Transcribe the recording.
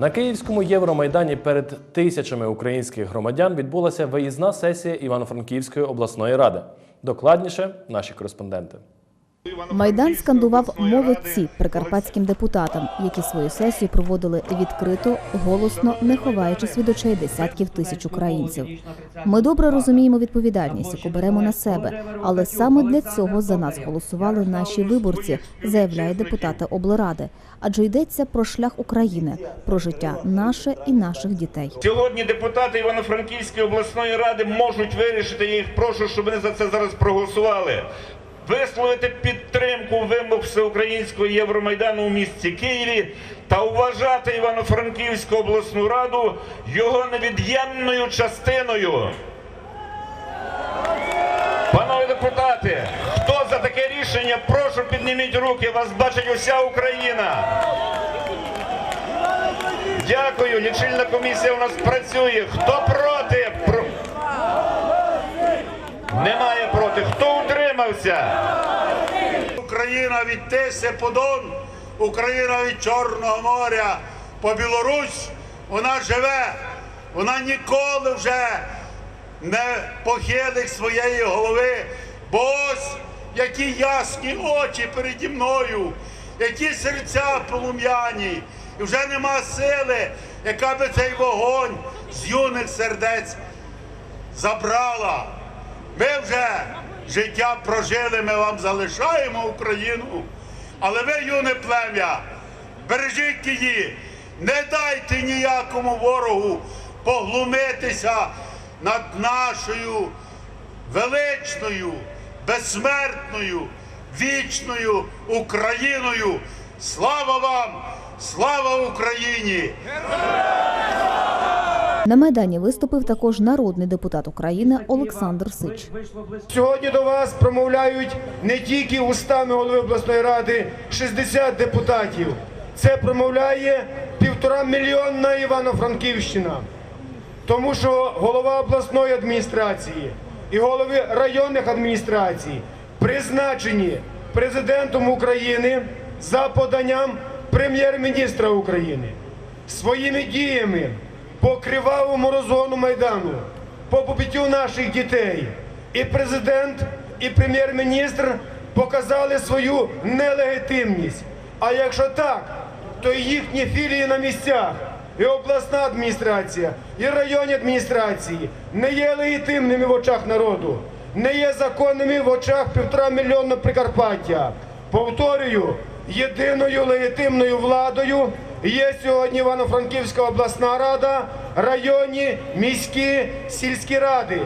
На київському Євромайдані перед тисячами українських громадян відбулася виїзна сесія Івано-Франківської обласної ради. Докладніше наші кореспонденти. Майдан скандував молодці прикарпатським депутатам, які свою сесію проводили відкрито, голосно, не ховаючись від очей десятків тисяч українців. Ми добре розуміємо відповідальність, яку беремо на себе, але саме для цього за нас голосували наші виборці, заявляє депутати облради. Адже йдеться про шлях України, про життя наше і наших дітей. Сьогодні депутати Івано-Франківської обласної ради можуть вирішити. Я їх прошу, щоб вони за це зараз проголосували. Висловити підтримку вимог всеукраїнського Євромайдану у місті Києві та вважати Івано-Франківську обласну раду його невід'ємною частиною. Панове депутати, хто за таке рішення, прошу підніміть руки, вас бачить уся Україна. Дякую, лічильна комісія у нас працює. Хто проти? Про... Немає проти. Хто утримався? Україна від Тиси по Дон, Україна від Чорного моря по Білорусь, вона живе, вона ніколи вже не похилить своєї голови. Бо ось які ясні очі переді мною, які серця полум'яні, і вже нема сили, яка би цей вогонь з юних сердець забрала. Ми вже життя прожили, ми вам залишаємо Україну. Але ви, юне плем'я, бережіть її, не дайте ніякому ворогу поглумитися над нашою величною, безсмертною, вічною Україною. Слава вам! Слава Україні! На майдані виступив також народний депутат України Олександр Сич. Сьогодні до вас промовляють не тільки устами голови обласної ради 60 депутатів. Це промовляє півтора мільйонна Івано-Франківщина. Тому що голова обласної адміністрації і голови районних адміністрацій призначені президентом України за поданням прем'єр-міністра України своїми діями по кривавому розгону майдану, по побиттю наших дітей. І президент, і прем'єр-міністр показали свою нелегітимність. А якщо так, то їхні філії на місцях, і обласна адміністрація, і районні адміністрації не є легітимними в очах народу, не є законними в очах півтора мільйона Прикарпаття. Повторюю, єдиною легітимною владою є сьогодні Івано-Франківська обласна рада, районні, міські, сільські ради.